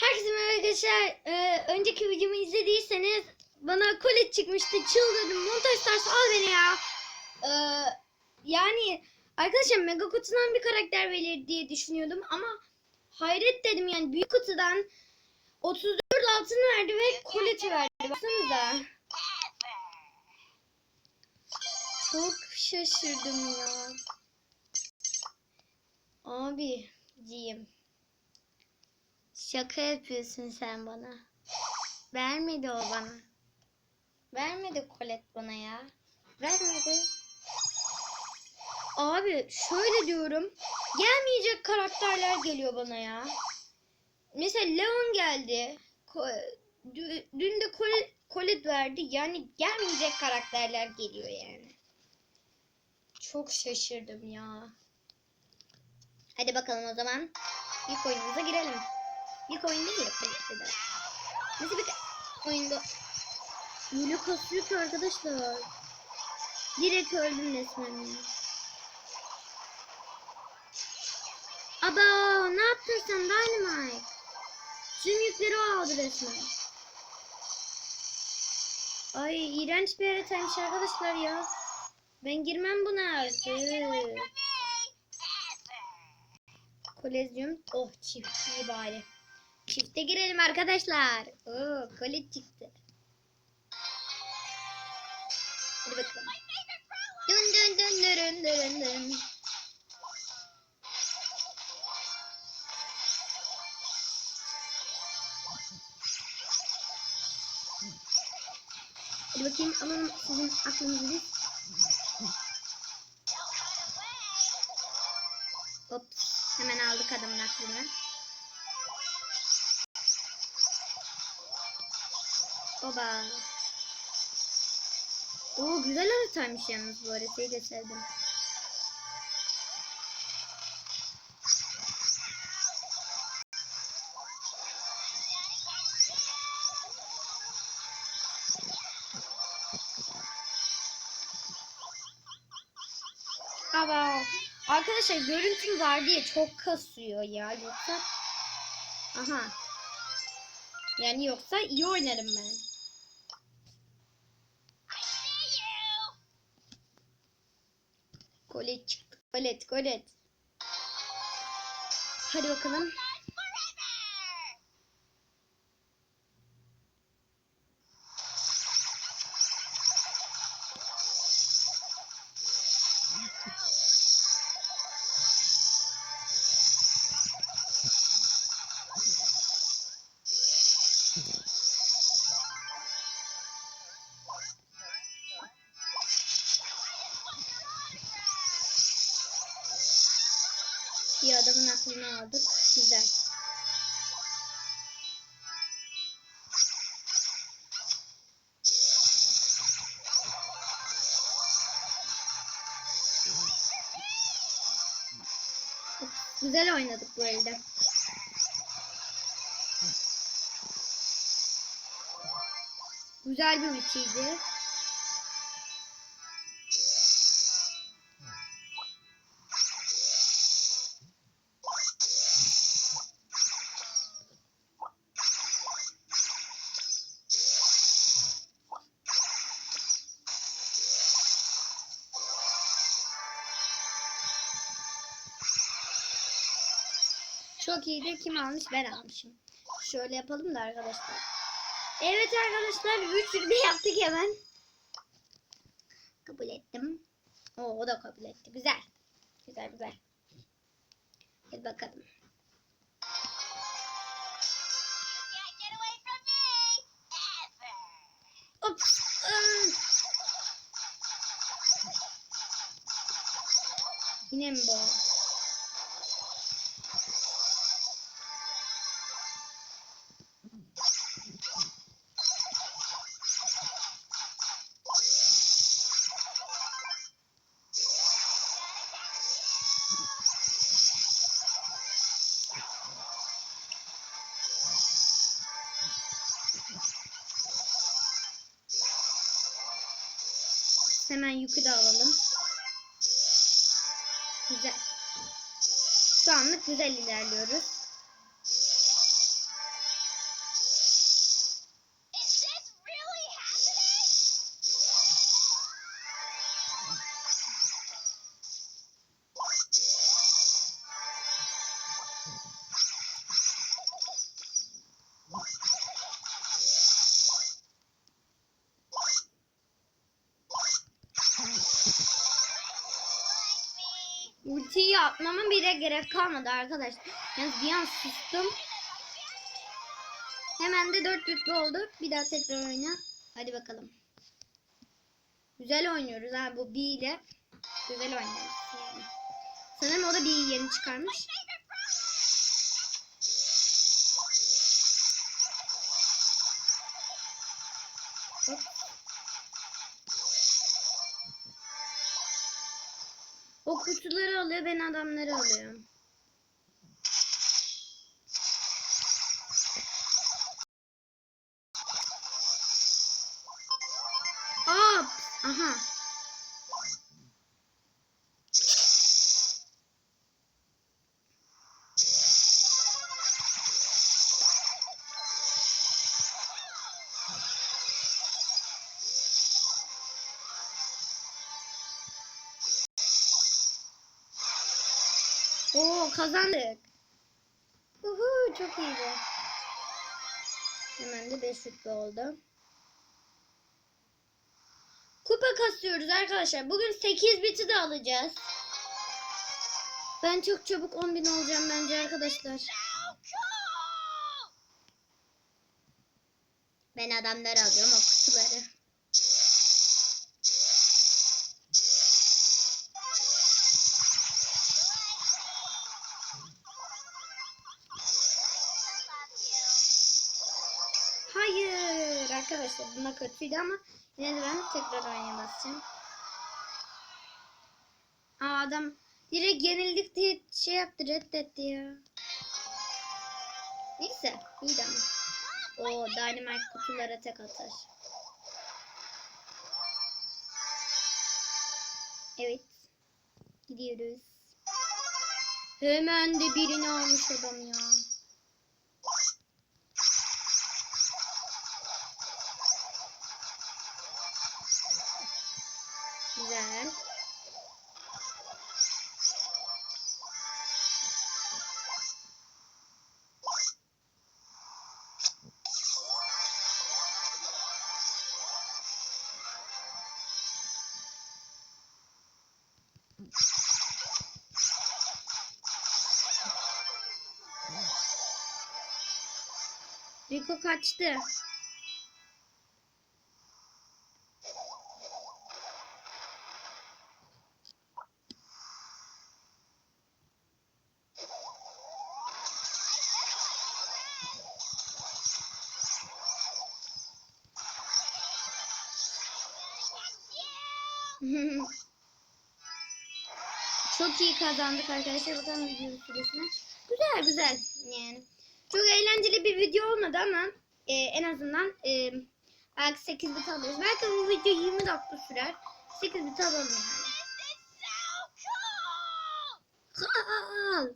Herkese merhaba arkadaşlar. Ee, önceki videomu izlediyseniz bana kolet çıkmıştı. Çıldırdım. Montaj stars al beni ya. Ee, yani arkadaşlar mega kutudan bir karakter verir diye düşünüyordum ama hayret dedim yani büyük kutudan 34 altın verdi ve koleti verdi. Baksanıza. Çok şaşırdım ya. Abi diyeyim. Şaka yapıyorsun sen bana. Vermedi o bana. Vermedi Colette bana ya. Vermedi. Abi şöyle diyorum. Gelmeyecek karakterler geliyor bana ya. Mesela Leon geldi. Dün de Colette, Colette verdi. Yani gelmeyecek karakterler geliyor yani. Çok şaşırdım ya. Hadi bakalım o zaman. İlk oyunumuza girelim. İlk oyun değil de Colette'de. Nasıl bir oyunda? Öyle kasıyor ki arkadaşlar. Direkt öldüm resmen. Aba ne yaptın sen Dynamite? Tüm yükleri o aldı resmen. Ay iğrenç bir haritaymış arkadaşlar ya. Ben girmem buna artık. Kolezyum. Oh çift iyi bari. Çifte girelim arkadaşlar. Oo kolet çıktı. Hadi bakalım. Dön dön dön dön dön dön. Hadi bakayım alalım sizin aklınızı. Hop. Hemen aldık adamın aklını. Oba. Oo güzel haritaymış yalnız bu haritayı da sevdim. Ama arkadaşlar görüntüm var diye çok kasıyor ya yoksa aha yani yoksa iyi oynarım ben. Çıktı. Kolet, kolet. Hadi bakalım. Aklını aldık. Güzel. Güzel oynadık bu elde. Güzel bir ultiydi. Çok iyiydi. Kim almış? Ben almışım. Şöyle yapalım da arkadaşlar. Evet arkadaşlar. 3 yürüme yaptık hemen. Kabul ettim. Oo, o da kabul etti. Güzel. Güzel güzel. Hadi bakalım. Ops. ıı. Yine mi bu? Yükü de alalım. Güzel. Şu anlık güzel ilerliyoruz. Atmama bile gerek kalmadı arkadaşlar. Yani bir an sustum. Hemen de 4 rütbe oldu. Bir daha tekrar oyna. Hadi bakalım. Güzel oynuyoruz ha bu B ile. Güzel oynuyoruz yani. Sanırım o da bir yeni çıkarmış. Kutuları alıyor ben adamları alıyorum. Kazandık. Uhu çok iyiydi. Hemen de 5 rütbe oldu. Kupa kasıyoruz arkadaşlar. Bugün 8 biti de alacağız. Ben çok çabuk 10.000 olacağım bence arkadaşlar. Ben adamları alıyorum o kutuları. Arkadaşlar buna kötüydü ama yine de ben tekrar oynaya. Aa adam direkt yenildik diye şey yaptı reddetti ya. Neyse iyiydi ama. O Dynamite kutulara tek atar. Evet. Gidiyoruz. Hemen de birini almış adam ya. Rico kaçtı. Çok iyi kazandık arkadaşlar. Bakalım video süresine. Güzel güzel yani. Çok eğlenceli bir video olmadı ama e, en azından e, belki 8 bit alırız. Belki bu video 20 dakika sürer. 8 bit alalım yani. Al.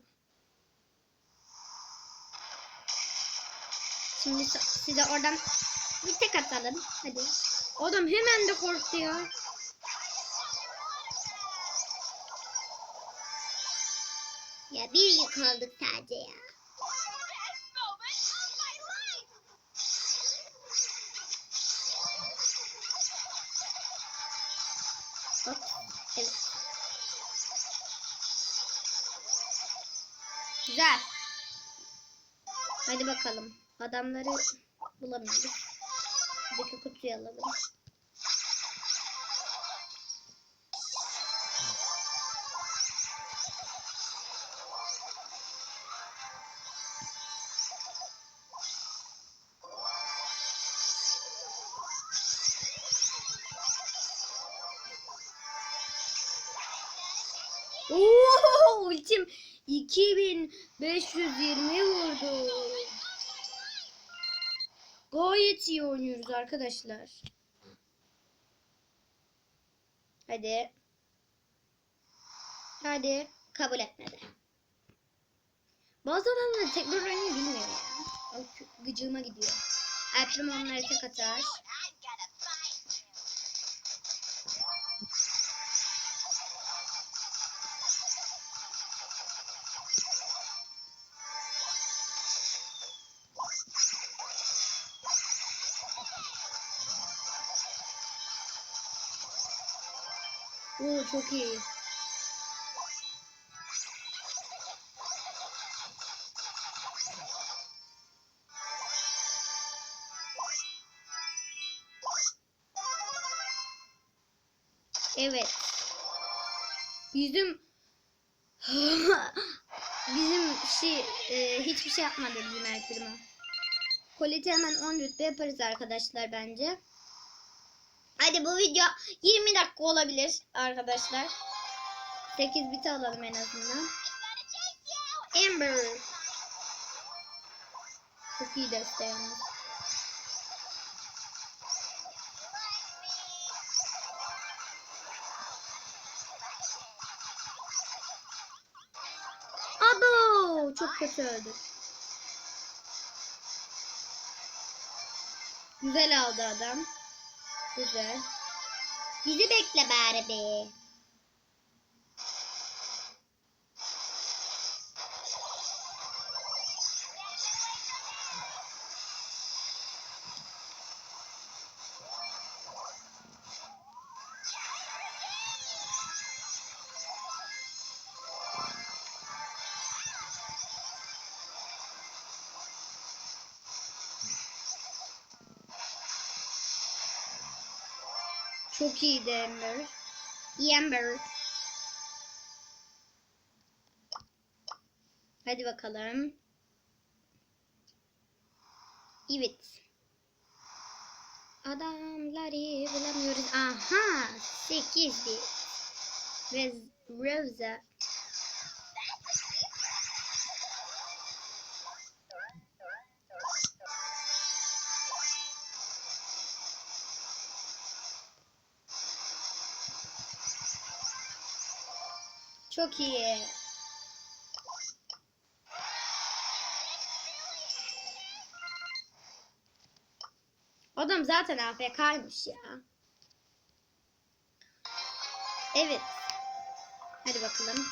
Şimdi size oradan bir tek atalım. Hadi. Adam hemen de korktu ya. Ya bir yük aldık sadece ya. Güzel. Hadi bakalım. Adamları bulamıyoruz. Şuradaki kutuyu alalım. 2520 vurdu. Gayet iyi oynuyoruz arkadaşlar. Hadi. Hadi. Kabul etmedi. Bazı adamlar tekrar oynamayı bilmiyor ya. Kö- gıcığıma gidiyor. Erprim onları tek atar. çok iyi. Evet. Bizim bizim şey e, hiçbir şey yapmadı bizim her firma. Koleti hemen 10 rütbe yaparız arkadaşlar bence. Hadi bu video 20 dakika olabilir arkadaşlar. 8 biti alalım en azından. Amber. Çok iyi deste. Abo çok kötü öldü. Güzel aldı adam. Güzel. Bizi bekle bari be. Çok. İyi Amber. Hadi bakalım. Evet. Adamları bulamıyoruz. Aha! 8 bir. Rez Rosa. Çok iyi. Adam zaten AFK'ymış ya. Evet. Hadi bakalım.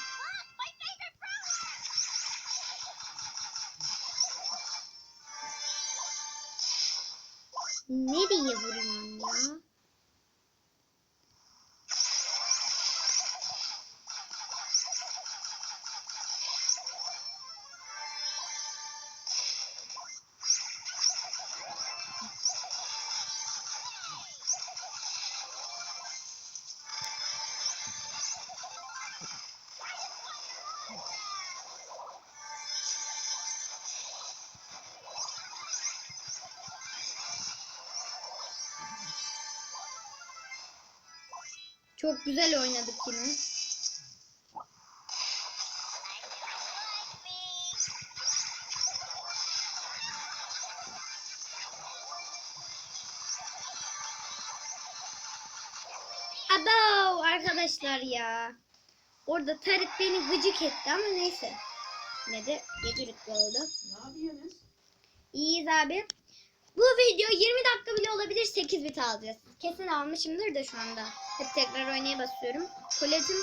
Nereye vuruyorsun ya? Çok güzel oynadık yine. Abo arkadaşlar ya. Orada Tarık beni gıcık etti ama neyse. Ne de rütbe oldu. Ne yapıyorsunuz? İyiyiz abi. Bu video 20 dakika bile olabilir 8 bit alacağız. Kesin almışımdır da şu anda. Hep tekrar oynaya basıyorum. Koletim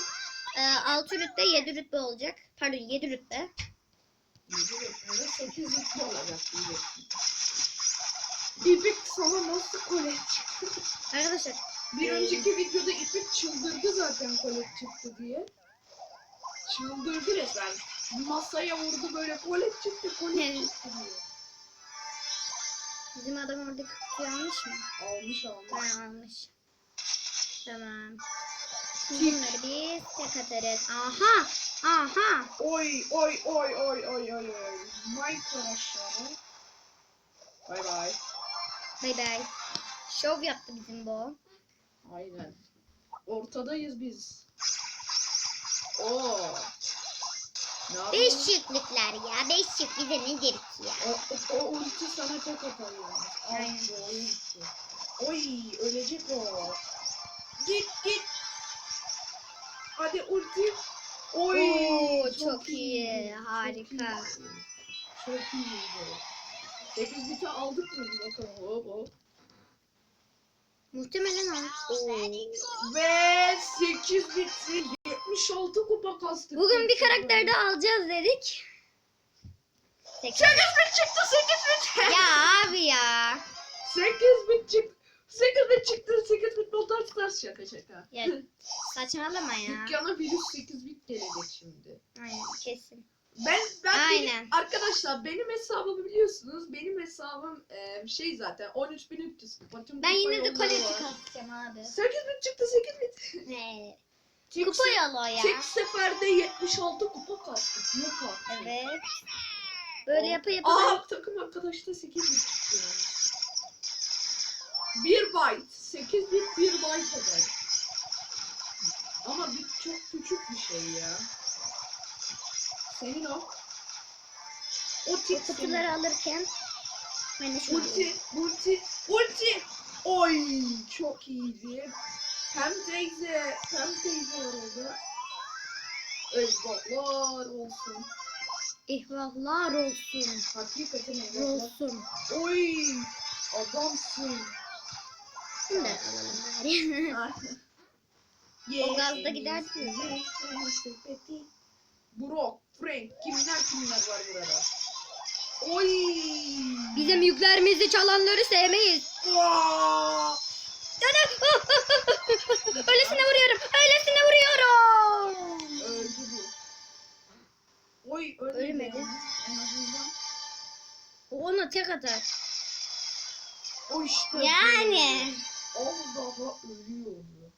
e, 6 rütbe 7 rütbe olacak. Pardon 7 rütbe. 7 rütbede 8 rütbe olacak. İpek sana nasıl kolet çıktı? Arkadaşlar Bir önceki videoda İpek çıldırdı zaten kolet çıktı diye. Çıldırdı resmen. Masaya vurdu böyle kolet çıktı kolet Evet. çıktı diye. bizim adam oradaki kutuyu almış mı? Almış almış. Ha, almış. Tamam. Bunları biz tek atarız. Aha! Aha! Oy oy oy oy oy oy oy. Mike var aşağıda. Bay bay. Bay bay. Şov yaptı bizim bu. Aynen. Ortadayız biz. Oo. Ne? Beş çiftlikler ya. Beş çift bize ne gerek ya? O, o, o ulti sana tek atar yalnız. Aynen. Oy ölecek o. Git git. Hadi ulti. Oy. Oo, çok iyi. Harika. Çok iyiydi. 8 biti aldık mı? Bakalım hop hop. Muhtemelen almış. Ve 8 bitti. 76 kupa kastık. Bugün bir karakter de alacağız dedik. 8 8 bit çıktı 8 bit. Ya abi ya. 8 bit çıktı. 8 bit çıktı. 8 bit notar çıkar. Şaka şaka. Ya saçmalama ya. Dükkana virüs 8 bit gelecek şimdi. Aynen kesin. Ben ben Aynen. benim- arkadaşlar benim hesabımı biliyorsunuz. Benim hesabım e, şey zaten 13300 kupa. Tüm Ben yine de koleti var. kasacağım abi. 8000 çıktı 8000. Ne? Tek, Kupa se- yolu ya. tek seferde 76 kupa kastık. Yok artık. Evet. Böyle yapa yapa. Aa takım arkadaşta 8000 çıktı yani. 1 byte. 8 bit 1 byte eder. Ama bir çok küçük bir şey ya. Senin o. O tip kutuları alırken ben de. Ulti, ulti, ulti. Oy çok iyiydi. Pem teyze, Pem teyze var orada. Eyvallah olsun. İhvallar olsun. Hakikaten eyvallah. Olsun. Oy adamsın. Bunu da alalım bari. O gazda gidersiniz. Brock, Frank, kimler kimler var burada? Oy. Bizim yüklerimizi çalanları sevmeyiz. Aa! Öylesine vuruyorum. Öylesine vuruyorum. Öldü bu. Oy ölmedi. Ölmedi. En azından. O ona tek atar. O işte. Yani. böyle. Az daha ölüyordu.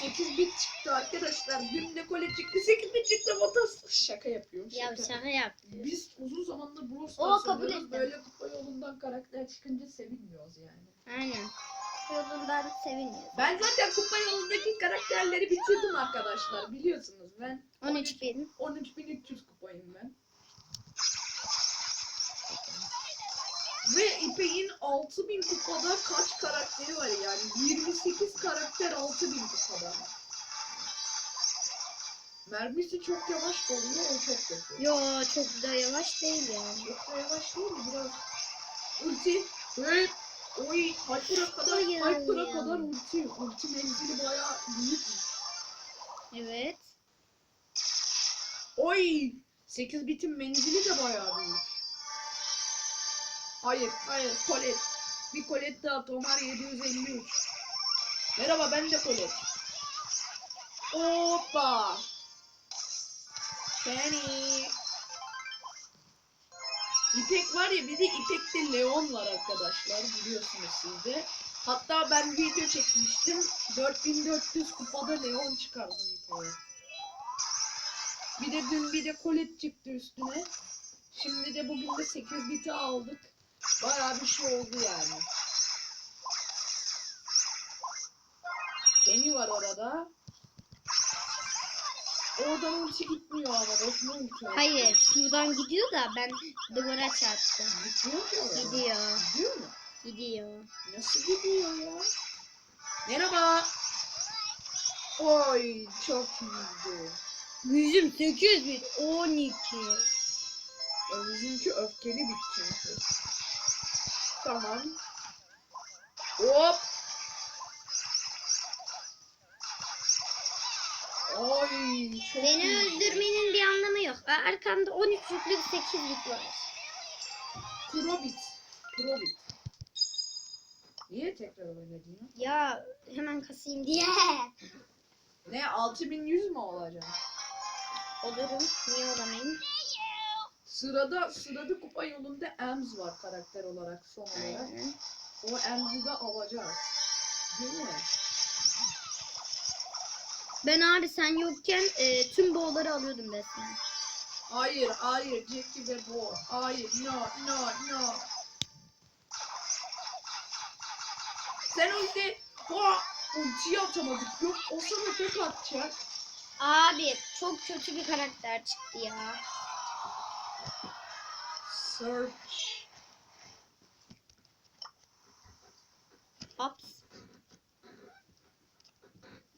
8 bit çıktı arkadaşlar. Dün de kole çıktı. 8 bit çıktı. Motor şaka yapıyorum. Ya Şaka. şaka yaptım. Biz uzun zamandır Brawl Stars oynuyoruz. Böyle kupa yolundan karakter çıkınca sevinmiyoruz yani. Aynen. Yolundan seviniyorum. Ben zaten kupa yolundaki karakterleri bitirdim arkadaşlar. Biliyorsunuz ben 13 bin. 13300 kupayım ben. Ve İpek'in 6000 kupada kaç karakteri var yani? 28 karakter 6000 kupada. Mermisi çok yavaş doluyor, o çok kötü. Yo çok da yavaş değil yani. Çok da yavaş değil mi? Biraz ulti. Evet. Oy, Hyper'a kadar, Hyper'a oy, kadar ulti. Ulti menzili bayağı büyükmüş. Evet. Oy! 8 bitin menzili de bayağı büyük. Hayır, hayır, Colette. Bir Colette daha, Tomar 753. Merhaba, ben de Colette. Hoppa! Seni. İpek var ya, bir de İpek'te Leon var arkadaşlar, biliyorsunuz siz de. Hatta ben video çekmiştim. 4400 kupada Leon çıkardım İpek'e. Bir de dün bir de kolet çıktı üstüne. Şimdi de bugün de 8 biti aldık. Bayağı bir şey oldu yani. Penny var orada. Oradan ulti gitmiyor ama boşuna ulti. Hayır şuradan gidiyor da ben duvara çarptım. Gitmiyor ki oraya. Gidiyor. Gidiyor mu? Gidiyor. Nasıl gidiyor ya? Merhaba. Oy çok iyiydi. Yüzüm 8 bin 12. Bizimki öfkeli bir çünkü. Tamam. Hop. Ay çok Beni iyi. öldürmenin bir anlamı yok. Arkamda 13 yüklü 8 bit var. Probit. Probit. Niye tekrar oynadın ya? Ya hemen kasayım diye. Ne 6100 mü olacak? Olurum. Niye olamayayım? Sırada sırada kupa yolunda Ems var karakter olarak son olarak. Aynen. O Ems'i de alacağız. Değil mi? Ben abi sen yokken e, tüm boğları alıyordum resmen. Hayır, hayır, Jackie ve Bo. Hayır, no, no, no. Sen ulti, Bo, ultiyi atamadık. Yok, o sana tek atacak. Abi çok kötü bir karakter çıktı ya. Search. Ops.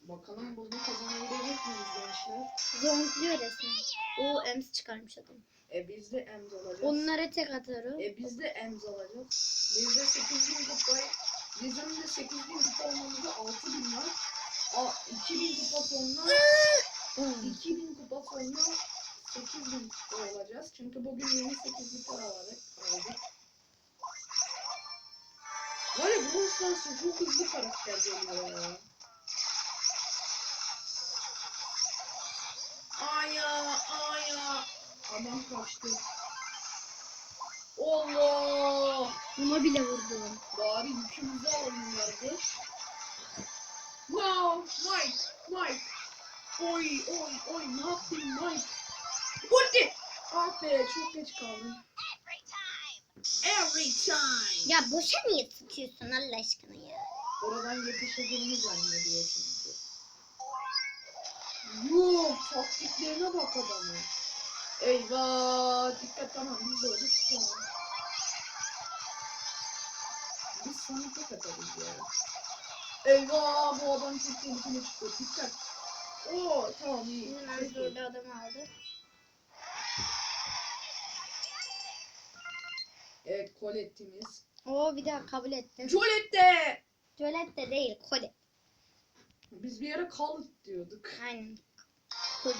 Bakalım bunu kazanabilecek miyiz gençler? Zonkluyor resmen. O ems çıkarmış adam. E biz de Ems alacağız. Onlara tek atarım. E biz de Ems alacağız. Biz de 8000 kupayı, bizim de 8000 kupa olmamızda 6000 var. A, 2000 kupa sonra 2000 kupa sonra 8000 kupa olacağız. Çünkü bugün yeni 8 kupa aldık. aldık. Var ya Brawl Stars'ta çok hızlı karakter geliyor ya. Aya, aya, Adam kaçtı. Allah! Buna bile vurdum. Bari yükümüzü alalım kardeş. Wow! Mike! Mike! Oy oy oy ne yaptın Mike? Ulti! Ah be çok geç kaldım. Every time! Ya boşa niye sıkıyorsun Allah aşkına ya? Oradan yetişeceğini zannediyor çünkü. Yuh taktiklerine bak adamı. Eyvah dikkat tamam biz öldük tamam. Biz sana tek atarız ya. Eyvah bu adam çok tehlikeli çıktı dikkat. Oo tamam iyi. Hemen burada adam aldı. Evet Colette'imiz. Oo bir daha kabul ettim. Colette! De değil kolet. Biz bir ara Colet diyorduk. Aynen. Kulit.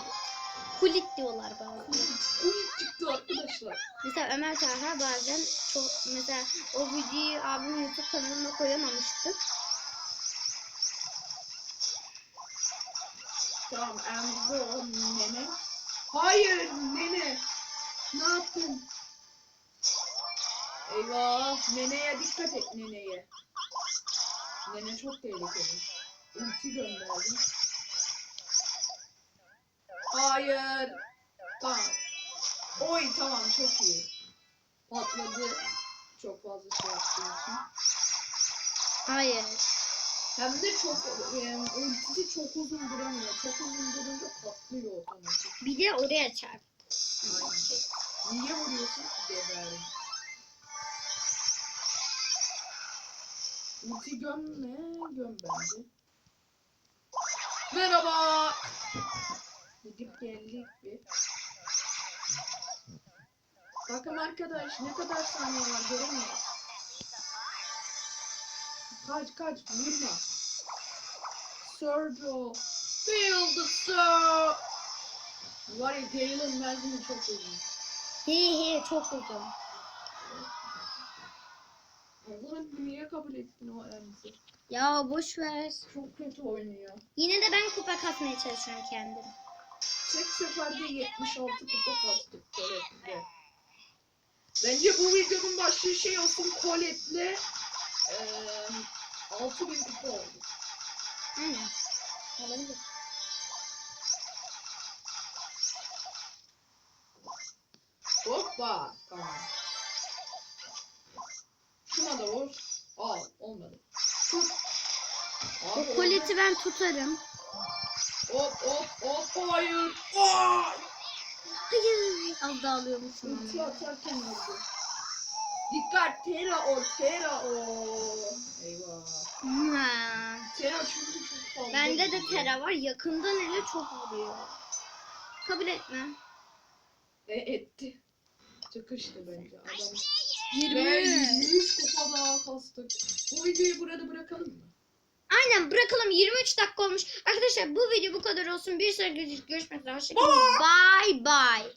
Kulit diyorlar bana. Colet çıktı arkadaşlar. Mesela Ömer Talha bazen çok mesela o videoyu abim YouTube kanalına koyamamıştı. Tamam emzi o nene. Hayır nene. Ne yaptın? Eyvah neneye dikkat et neneye. Nene çok tehlikeli. Ulti gönderdim. Hayır. Tamam. Oy tamam çok iyi. Patladı. Çok fazla şey yaptığım için. Hayır. Hem de çok ultisi çok uzun duramıyor. Çok uzun durunca patlıyor otomatik. Bir de oraya çarp. Niye vuruyorsun? Geberim. Ulti gömme, göm bence. Merhaba. Gidip geldik bir. Bakın arkadaş ne kadar saniye var göremiyoruz. Kaç kaç vurma. Sergio. Feel the sur. Var ya Gale'ın menzili çok uzun. He he çok uzun. Niye kabul ettin o emzi? Ya boş ver. Çok kötü oynuyor. Yine de ben kupa kasmaya çalışıyorum kendim. Tek seferde 76 kupa kastık Colette'le. Bence bu videonun başlığı şey olsun Colette'le eee 6000 kupa oldu. Aynen. Olabilir. Hoppa. Tamam. Şuna da vur. Olmadı. Tut. Abi, O koleti ben tutarım. Hop hop hop hayır. Ay! Hayır. Az daha alıyormuşum Ulti atarken vurdu. Dikkat Tera o Tera o. Eyvah. Ha. Tera çünkü çok fazla. Bende de tera var. Yakından ele çok vuruyor. Kabul etme. E etti. Çıkıştı bence adam. 20. Ve 23 kupa daha kastık. Bu videoyu burada bırakalım mı? Aynen bırakalım 23 dakika olmuş. Arkadaşlar bu video bu kadar olsun. Bir sonraki videoda görüşmek üzere. Hoşçakalın. Bye bye.